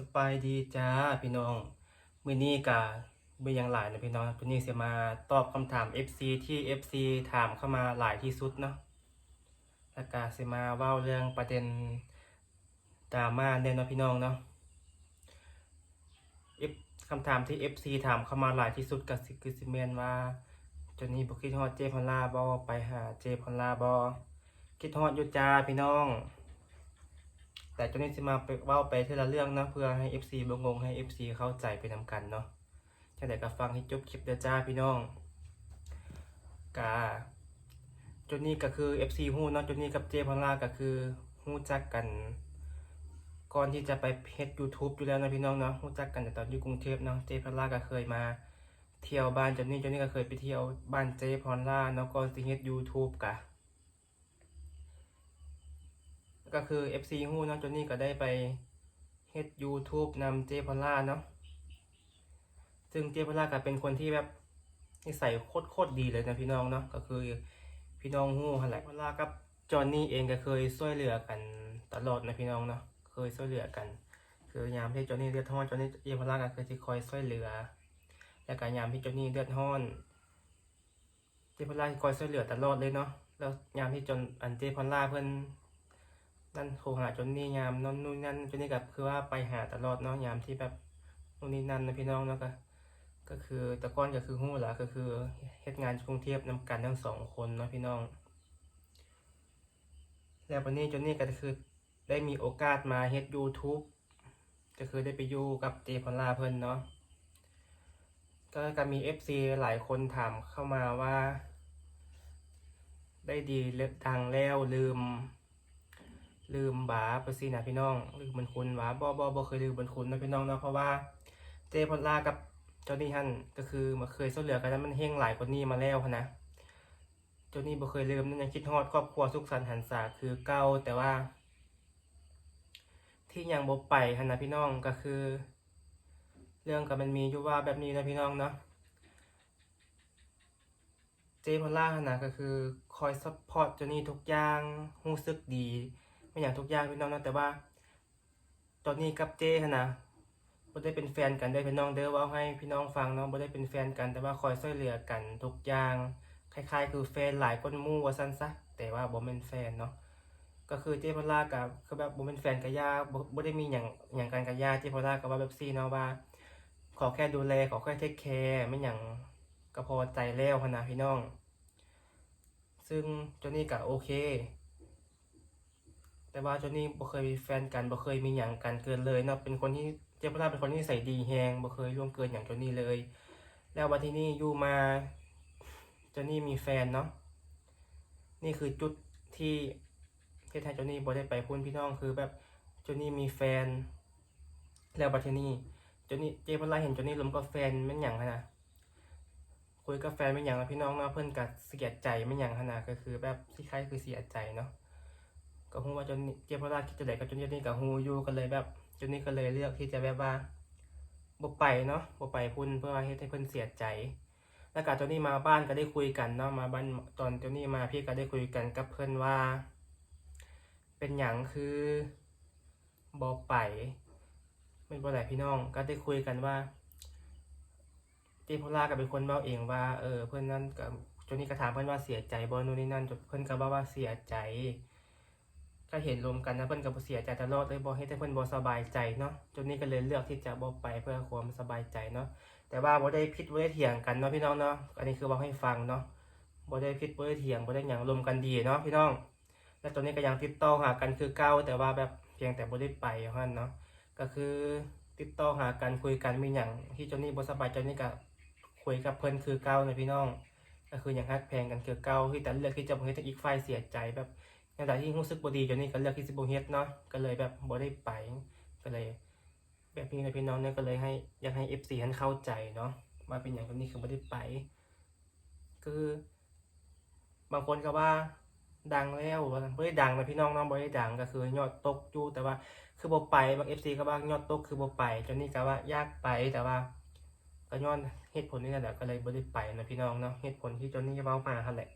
สบายดีจ้าพี่น้องมื้อนี้ก็บ่อยังหลายนะพี่น้องวันนี้สิมาตอบคำถาม FC ที่ FC ถามเข้ามาหลายที่สุดเนาะแล้วก็สิมาเว้าเรื่องประเด็นดราม่าเนี่ยเนาะพี่น้องเนาะ F คำถามที่ FC ถามเข้ามาหลายที่สุดก็สิคือสิแม่นว่าจนนี้บ่คิดฮอดเจพอลล่าบ่ไปหาเจพอลล่าบ่คิดฮอดอยู่จ้าพี่น้อง แต่จนนี้จะมาไปว่าไปทีละเรื่องนะเพื่อให้ FC บงงให้ FC เข้าใจไปนำกันเนาะจังไดก็ฟังให้จบคลิปเด้อจ้าพี่น้องกาจนนี้ก็คือ FC ฮู้เนาะจนนี้กับเจพอลล่าก็คือฮู้จักกัน ก่อนที่จะไปเพจ YouTube อยู่แล้วนะพี่น้องเนาะฮู้จักกันแต่ตอนอยู่กรุงเทพเนาะเจพอลล่าก็เคยมาเที่ยวบ้านจนนี้จนนี้ก็เคยไปเที่ยวบ้านเจพอลล่าเนาะก่อนสิเฮ็ด YouTube กะ ก็คือ FC ฮู้เนาะจนนี่ก็ได้ไปเฮ็ด YouTube นำเจพอล่าเนาะซึ่งเจพอล่าก็เป็นคนที่แบบนิสัยโคตรๆดีเลยนะพี่น้องเนาะก็คือพี่น้องฮู้หันแหลพอล่ากับจอห์นนี่เองก็เคยช่วยเหลือกันตลอดนะพี่น้องเนาะเคยช่วยเหลือกัน คือยามที่จอห์นนี่เลือดร้อนจอห์นนี่เจพอล่าก็เคือที่คอยช่วยเหลือแล้วก็ยามที่จอห์นนี่เลือดร้อนเจพอล่าคอยช่วยเหลือตลอดเลยเนาะแล้วยามที่จนอันเจพอล่าเพิ่อน นั่นโทรหาจนนี่ยามนั่นนู่นนั่นจนนี่กับคือว่าไปหาตลอดเนาะยามที่แบบนู่นนี่นั่นนะพี่น้องเนาะก็ก็คือแตะก้อนก็คือหู้ละก็คือเฮ็ดงานกรุงเทพนำกันทั้งสองคนเนาะพี่น้อง แล้ววันนี้จนนี่ก็คือได้มีโอกาสมาเฮ็ด YouTube ก็คือได้ไปอยู่กับเจพอลลาเพิ่นเนาะก็ก็มี FC หลายคนถามเข้ามาว่า ได้ดีเลิกดังแล้วลืม ลืมบาปอร์ซีนะพี่น้องลืมบุญคุณหวาบ่บ่บ่เคยลืมบุญคุณนะพี่น้องเนาะเพราะว่าเจพอลล่ากับเจ้านี่ฮั่นก็คือมาเคยช่วยเหลือกันแล้วมันเฮงหลายกว่านี้มาแล้วนะเจ้านี่บ่เคยลืมนั่นยังคิดฮอดครอบครัวสุขสันต์หันษาคือเก่าแต่ว่า ที่ยังบ่ไปหันนะพี่น้องก็คือ เรื่องก็มันมีอยู่ว่าแบบนี้นะพี่น้องเนาะเจพอลล่าหั้นนะก็คือคอยซัพพอร์ตเจ้านี่ทุกอย่างรู้สึกดี ไม่อย่างทุกอย่างพี่น้องนะแต่ว่า ตอนนี้กับเจ้นะบ่ได้เป็นแฟนกันเด้พี่น้องเด้อว่าให้พี่น้องฟังเนาะบ่ได้เป็นแฟนกัน แต่ว่าคอยช่วยเหลือกันทุกอย่างคล้ายๆ คือแฟนหลายคนมู่ว่าซั่นซะแต่ว่าบ่แม่นแฟนเนาะก็คือเจ้พอลล่ากับคือแบบบ่แม่นแฟนกับย่าบ่ได้มีหยังหยังกันกับย่าเจ้พอลล่าก็ว่าแบบซี่เนาะว่า ขอแค่ดูแลขอแค่เทคแคร์ไม่หยังก็พอใจแล้วนนะพี่น้อง ซึ่งเจ้านี่ก็โอเค แต่ว่าจนนี่บ่เคยมีแฟนกันบ่เคยมีหยังกันเกินเลยเนาะเป็นคนที่เจ้าพระราเป็นคนที่ใส่ดีแฮงบ่เคยล่วงเกินอย่างจนนี่เลย แล้ววันที่นี่อยู่มาจนนี่มีแฟนเนาะนี่คือจุดที่ที่แท้จนนี่บ่ได้ไปพุ่นพี่น้องคือแบบจนนี่มีแฟน แล้วบัดทีนี้จนนี่เจ้าพระราเห็นจนนี่ล้มกับแฟนม่นหยังนะคุยกับแฟนแม่นหยังนะพี่น้องเนาะเพิ่อนก็เสียใจแม่นหยังหั้นนะก็คือแบบที่คล้ายคือเสียใจเนาะ ก็ฮู้ว่าจนเจ้าพระราชคิดจะไหนก็จนนี่ก็ฮู้อยู่ก็เลยแบบจนนี่ก็เลยเลือกที่จะแบบว่าบ่ไปเนาะบ่ไปพุ่นเพื่อเฮ็ดให้เพิ่นเสียใจ แล้วก็จนนี่มาบ้านก็ได้คุยกันเนาะมาบ้านตอนจนนี่มาพี่ก็ได้คุยกันกับเพิ่นว่า เป็นหยังคือบ่ไปไม่บ่ได้พี่น้องก็ได้คุยกันว่าเจ้าพระราชก็เป็นคนเว้าเองว่าเออเพิ่นนั่นก็จนนี่ก็ถามเพิ่นว่าเสียใจบ่นู่นนี่นั่นจนเพิ่นก็บอกว่าเสียใจ ก็เห็นรวมกันนะเพิ่อนก็บ่เสียใจตลอดเลยบ่เฮ็ดให้เพิ่อนบ่สบายใจเนาะจนนี้ก็เลยเลือกที่จะบ่ไปเพื่อความสบายใจเนาะแต่ว่าบ่ได้ผิดบ่ได้เถียงกันเนาะพี่น้องเนาะอันนี้คือเว้าให้ฟังเนาะบ่ได้ผิดบ่ได้เถียงบ่ได้หยังรวมกันดีเนาะพี่น้อง และตอนนี้ก็ยังติดต่อหากันคือเก่าแต่ว่าแบบเพียงแต่บ่ได้ไปเท่านั้นเนาะก็คือติดต่อหากันคุยกันมีหยังที่จนนี่บ่สบายใจนี่ก็คุยกับเพิ่อนคือเก่าเนะพี่น้อง ก็คืออยังฮักแพงกันคือเก่าที่แต่เลือกที่จะบ่เฮ็ดให้อีกฝ่ายเสียใจแบบ ในแต่ที่รู้สึกบดีจนนี่ก็เลือกที่สิบ่เฮดเนาะก็เลยแบบบ่ได้ไปก็เลย แบบนี้นะพี่น้องเนี่ยก็เลยให้อยากให้ FC ท่านเข้าใจเนาะว่าเป็นอย่างนี้คือบ่ได้ไป คือบางคนก็ว่าดังแล้วว่าบ่ได้ดังนะพี่น้องเนาะบ่ได้ดังก็คือยอดตกอยู่แต่ว่าคือบ่ไปบาง FC ก็ว่ายอดตกคือบ่ไปจนนี่ก็ว่ายากไปแต่ว่าก็ย้อนเหตุผลนี่แหละก็เลยบ่ได้ไปนะพี่น้องเนาะเหตุผลที่จนนี่เว้ามาหั่นแหละ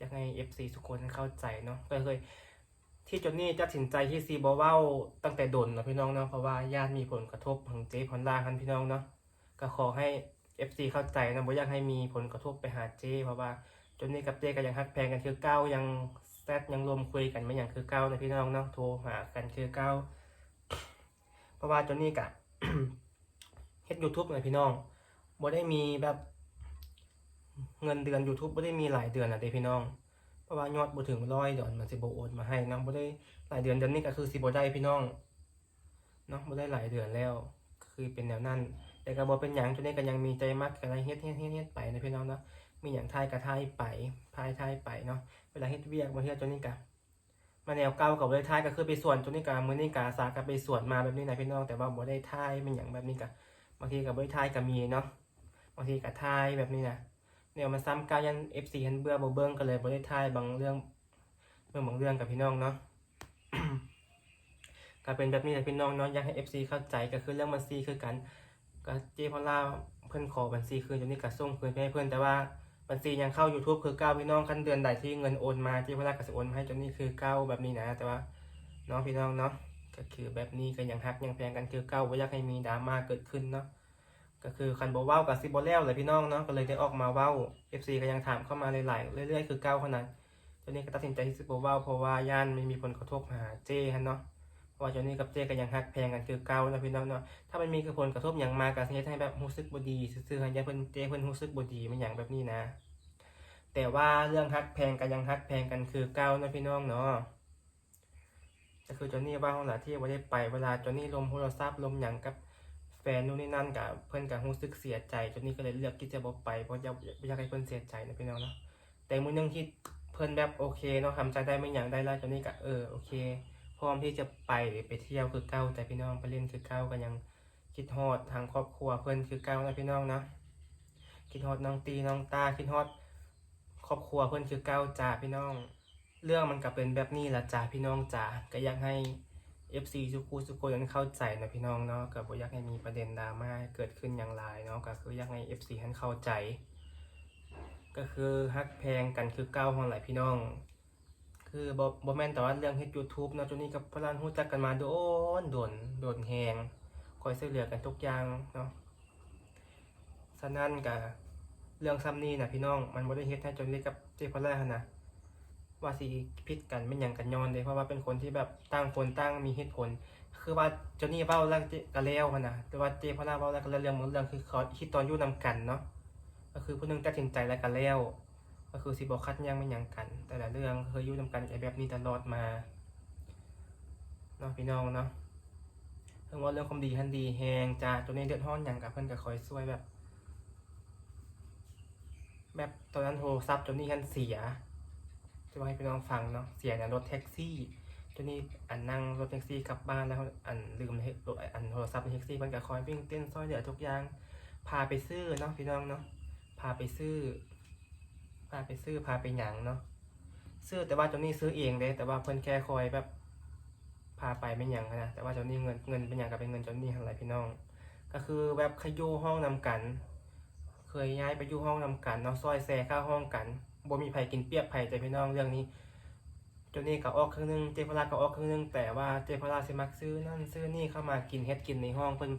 อยากให้ FC ทุกคนเข้าใจเนาะก็เคยที่จนนี่ตัดสินใจที่ซีบอว้าตั้งแต่ดนนะพี่น้องเนาะเพราะว่าญาติมีผลกระทบของเจพอนลาคันพี่น้องเนาะก็ขอให้ FC เข้าใจนะบ่อยากให้มีผลกระทบไปหาเจเพราะว่าจนนี่กับเจก็ยังฮักแพงกันคือเก้ายังแซดยังรวมคุยกันไม่อย่างคือเก้านะพี่น้องเนาะโทรหากันคือเก้าเพราะว่าจนนี่กะเฮ็ด YouTube นะพี่น้องบ่ได้มีแบบ เงินเดือน YouTube บ่ได้มีหลายเดือนนะเด้พี่น้อง เพราะว่ายอดบ่ถึงร้อยเดือนมันสิบ่โอนมาให้นาะบ่ได้หลายเดือนเดือนนี้ก็คือสิบ่ได้พี่น้องเนาะบ่ได้หลายเดือนแล้ว คือเป็นแนวนั้น แต่ก็บ่เป็นหยังจนนี้ก็ยังมีใจมักก็เลยเฮ็ดเฮ็ดเฮ็ดเฮ็ดไปนะพี่น้องเนาะมีหยังทายก็ทายไปทายทายไปเนาะเวลาเฮ็ดเวียกบาเทื่อจนนี้ก็มาแนวเก่าก็บ่ได้ทายก็คือไปส่วนจนนี้ก็มือนี้ก็สากไปส่วนมาแบบนี้นะพี่น้องแต่ว่าบ่ได้ทายเป็นหยังแบบนี้ก็บางทีก็บ่ได้ทายก็มีเนาะบางทีก็ทายแบบนี้นะ แนวมาซ้ำกายัน FC หันเบื่อบ่เบิ่งก็เลยบ่ได้ทายบางเรื่องเรื่องบางเรื่องกับพี่น้องเนาะก็เป็นแบบนี้แหละพี่น้องเนาะอยากให้ FC เข้าใจก็คือเรื่องบัญชีคือกันก็เจพอล่าเพื่อนขอบัญชีคืนจนนี้ก็ส่งคืนไปให้เพื่อนแต่ว่าบัญชียังเข้า YouTube คือเก้าพี่น้องขั้นเดือนใดที่เงินโอนมาเจพอลาก็จะโอนมาให้จนนี้คือเก้าแบบนี้นะ แต่ว่าเนาะพี่น้องเนาะก็คือแบบนี้ก็ยังฮักยังแพงกันคือเก้าว่าอยากให้มีดราม่าเกิดขึ้นเนาะ ก็คือคันบ่เว้ากับซิบ่แล้วเลยพี่น้องเนาะก็เลยได้ออกมาว้า FC ก็ยังถามเข้ามาหลายๆเรื่อยๆคือเก้าขนาดจนนี้ก็ตัดสินใจที่สิบ่เว้าเพราะว่าย่านไม่มีผลกระทบหาเจฮันเนาะเพราะว่าจนนี้กับเจก็ยังฮักแพงกันคือเก้านะพี่น้องเนาะถ้ามันมีผลกระทบอย่างมากก็เฮ็ดให้แบบรู้สึกบดีซื่อๆให้เพิ่นเจเพิ่นรู้สึกบดีมันอย่างแบบนี้นะ แต่ว่าเรื่องฮักแพงกันยังฮักแพงกันคือเก่านะพี่น้องเนาะก็คือจอนนี่ว่าของหลาที่บ่ได้ไปเวลาจอนนี่ลมโทรศัพท์ลมหยังกับ แฟนนู่นนี่นั่นกับเพิ่อนก็รู้สึกเสียใจจนนี่ก็เลยเลือกที่จะบ่ไปเพราะอยากอยากให้เพิ่อนเสียใจนะพี่น้องเนาะแต่มื้อหนึงที่เพิ่อนแบบโอเคเนาะทำใจได้ไม่หยังได้แล้วจนนี่ก็เออโอเค พร้อมที่จะไปหรือไปเที่ยวคือเก้าแต่พี่น้องไปเล่นคือเก้าก็ยังคิดฮอดทางครอบครัวเพื่อนคือเก้านะพี่น้องนะคิดฮอดน้องตีน้องตาคิดฮอดครอบครัวเพื่อนคือเก้าจ่าพี่น้อง เรื่องมันก็เป็นแบบนี้ละจ่าพี่น้องจ่าก็อยากให้ FC สุกูสุโกนั้นเข้าใจนะพี่น้องเนาะก็บ่อยากให้มีประเด็นดราม่าเกิดขึ้นอย่างไรเนาะก็คืออยากให้ FC ท่านเข้าใจ ก็คือฮักแพงกันคือเก้าของหลายพี่น้อง คือบ่บ่แมนแต่ว่าเรื่องเฮ็ด YouTube เนาะจนนี้กับพลันฮู้จักกันมาโดนโดนโดนแฮงคอยช่วยเหลือกันทุกอย่างเนาะฉะนั้นก็เรื่องซ้ำนี้นะพี่น้องมันบ่ได้เฮ็ดให้จนนี้กับเจพอลล่าหั่นนะ ว่าสิผิดกันเป็นหยังกันย้อนเด้เพราะว่าเป็นคนที่แบบตั้งคนตั้งมีเหตุผล คือว่าจนนี้เว้าแล้วเจก็แล้วนะแต่ว่าเจพอลล่าเว้าแล้วก็แล้วเรื่องบางเรื่องคือเขาคิดตอนอยู่นำกันเนาะก็คือผู้นึงตัดสินใจแล้วก็แล้ว ก็คือสิบอกคัดแยังไม่ยังกัน แต่ละเรื่องเคยอยู่นำกันแบบนี้ตลอดมาเนาะพี่น้องเนาะเรื่องว่าเรื่องความดีทันดีแหงจ้าตัวนี้เดือดร้อนอย่างกับเพื่อนก็คอยช่วยแบบ แบบตอนนั้นโทรศัพท์จนนี่คันเสีย จะมาให้พี่น้องฟังเนาะเสียในรถแท็กซี่จนนี่อันนั่งรถแท็กซี่กลับบ้านแล้วอันลืมรถอันโทรศัพท์ในแท็กซี่มันก็คอยวิ่งเต้นซอยเหลือทุกอย่างพาไปซื้อเนาะพี่น้องเนาะพาไปซื้อ พาไปซื้อพาไปหยังเนาะซื้อแต่ว่าเจนนี่ซื้อเองเด้แต่ว่าเพิ่นแค่คอยแบบพาไปไม่หยังนะแต่ว่าเจนนี่เงินเงินเป็นหยังกับเป็นเงินเจนนี่อะไรพี่น้อง ก็คือแบบขยูห้องนำกัน เคยย้ายไปอยู่ห้องนำกันเนาะซอยแซ่ข้าห้องกัน บ่มีไผกินเปียกไผแต่พี่น้องเรื่องนี้จนนี่ก็ออกครึ่งนึงเจพลาก็ออกครึ่งนึงแต่ว่าเจพลาสิมักซื้อนั่นซื้อนี่เข้ามากินเฮ็ดกินในห้องเพิ่น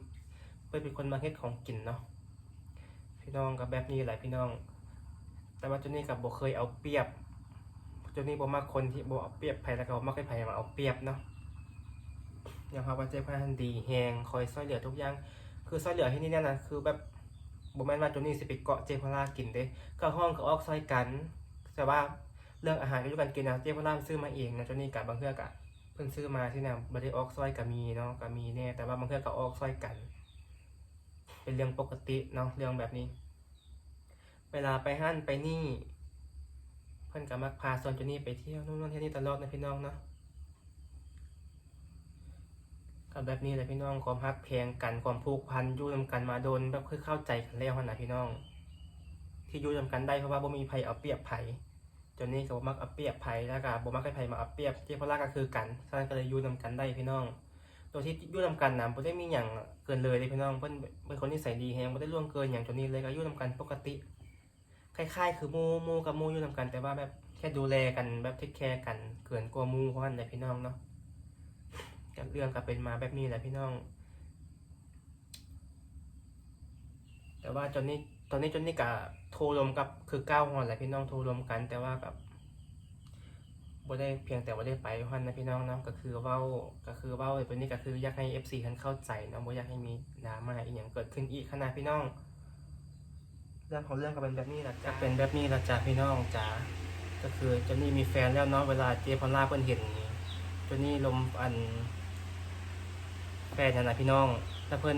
เพิ่นเป็นคนมาเฮ็ดของกินเนาะพี่น้องกับแบบนี้แหละพี่น้อง แต่ว่าจนนี่กับบ่เคยเอาเปรียบจนนี่บ่มักคนที่บ่เอาเปรียบไผแล้วก็บ่มักให้ไผมาเอาเปรียบเนาะอย่างครับว่าเจพันดีแฮงคอยช่วยเหลือทุกอย่างคือช่วยเหลือที่นี่เนี่ยนะคือแบบ บ่แม่นว่าเจนนี่สิไปเกาะเจพลากินเด้ก็ห้องก็ออกซอยกัน แต่ว่าเรื่องอาหารที่อยู่กันกินนะเจพลาซื้อมาเองนะเจนนี่กับบางเทื่อก็เพิ่นซื้อมาที่เนี่ยบ่ได้ออกซอยก็มีเนาะก็มีแน่แต่ว่าบางเทื่อก็ออกซอยกัน เป็นเรื่องปกติเนาะเรื่องแบบนี้ เวลาไปห้านไปนี่ เพื่อนก็มักพาส่วนจุนี่ไปเที่ยวนู่นเที่ยนี่ตลอดนะพี่น้องเนาะ ก็แบบนี้แหละพี่น้องความฮักแพงกันความผูกพันยู่นำกันมาโดนแบบคือเข้าใจกันแล้วนะพี่น้อง ที่ยู่นำกันได้เพราะว่าบ่มีไผเอาเปรียบไผจนนี้ก็บ่มักเอาเปรียบไผแล้วก็บ่มักให้ไผมาเอาเปรียบที่พลาก็คือกันฉะนั้นก็เลยยู่นำกันได้พี่น้องตัวที่ยู่นำกันนะบ่ได้มีหยังเกินเลยเลยพี่น้องเพิ่นเป็นคนนิสัยดีแฮงบ่ได้ล่วงเกินหยังจนนี้เลยก็ยู่นำกันปกติคล้ายๆ คือมูมูกับมูยู่นำกันแต่ว่าแบบแค่ดูแลกันแบบเทคแคร์กันเกินกลัวหมู่เพราะนั่นแหละพี่น้องเนาะ กับเรื่องก็เป็นมาแบบนี้แหละพี่น้อง แต่ว่าจนนี้ตอนนี้จนนี่กับโทรมกับคือก้าวหอนแหละพี่น้องโทรมกัน แต่ว่ากับบ่ได้เพียงแต่ว่าได้ไปฮอนนะพี่น้องเนาะก็คือเว้าก็คือเว้าตัวนี้ก็คืออยากให้ FC ท่านเข้าใจเนาะบ่อยากให้มีดราม่าอีกอย่างเกิดขึ้นอีกขนาดพี่น้อง เรื่องของเรื่องก็เป็นแบบนี้แหละจะเป็นแบบนี้ละจ้าพี่น้องจ้าก็คือเจนนี่มีแฟนแล้วเนาะเวลาเจพอลล่าเพิ่นเห็นเจนนี่ลมอัน แฟนนั่นนะพี่น้องแล้วเพิ่น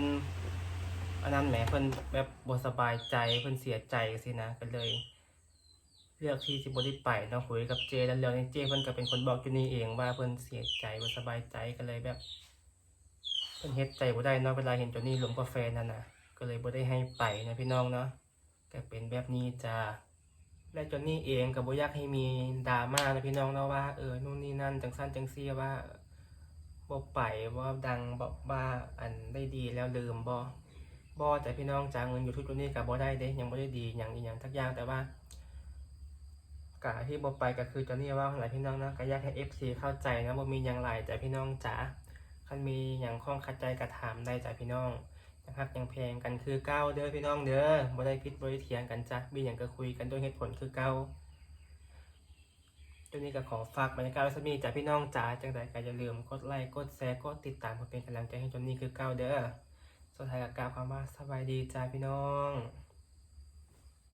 อันนั้นแหมเพิ่นแบบบ่สบายใจเพิ่นเสียใจสินะก็เลย เลือกที่สิบ่ได้ไปเนาะคุยกับเจแล้วแล้วนี่เจเพิ่นก็เป็นคนบอกอยู่นี่เองว่าเพิ่นเสียใจบ่สบายใจก็เลยแบบเพิ่นเฮ็ดใจบ่ได้เนาะเวลาเห็นเจนนี่ลมกับแฟนนั่นน่ะ ก็เลยบ่ได้ให้ไปนะพี่น้องเนาะก็เป็นแบบนี้จ้าและจนนี่เองก็บ่อยากให้มีดราม่านะพี่น้องเนาะว่าเออนู่นนี่นั่นจังซั่นจังซี่ว่า บ่ไปว่ดังบ่ว่าอันได้ดีแล้วลืมบ่บ่แต่พี่น้องจ้าเงินอยู่ทุกตัวนี้ก็บ่ได้เด้ยังบ่ได้ดีหยังอีหยังทักอย่างแต่ว่ากะที่บอไปก็คือจอนี่ว่าหลายพี่น้องนะก็อยากให้ FC เข้าใจนะว่มีอย่างไรแต่พี่น้องจ๋าคันมีอย่างข้องขัดใจกระถามได้จากพี่น้องนะครับยังเพงกันคือเก้าเด้อพี่น้องเด้อบ่ได้พิดบ่ได้เถียงกันจ้ะมีอย่างก็คุยกันด้วยเหตุผลคือเก้า ตัวนี้ก็ขอฝากบรรยากาศไว้สักนิดจากพี่น้องจ๋าจังใดก็อย่าลืมกดไลค์กดแชร์กดติดตามเพื่อเป็นกำลังใจให้จนนี่คือเก้าเด้อสุดท้ายก็กล่าวคำว่าสบายดีจ้าพี่น้อง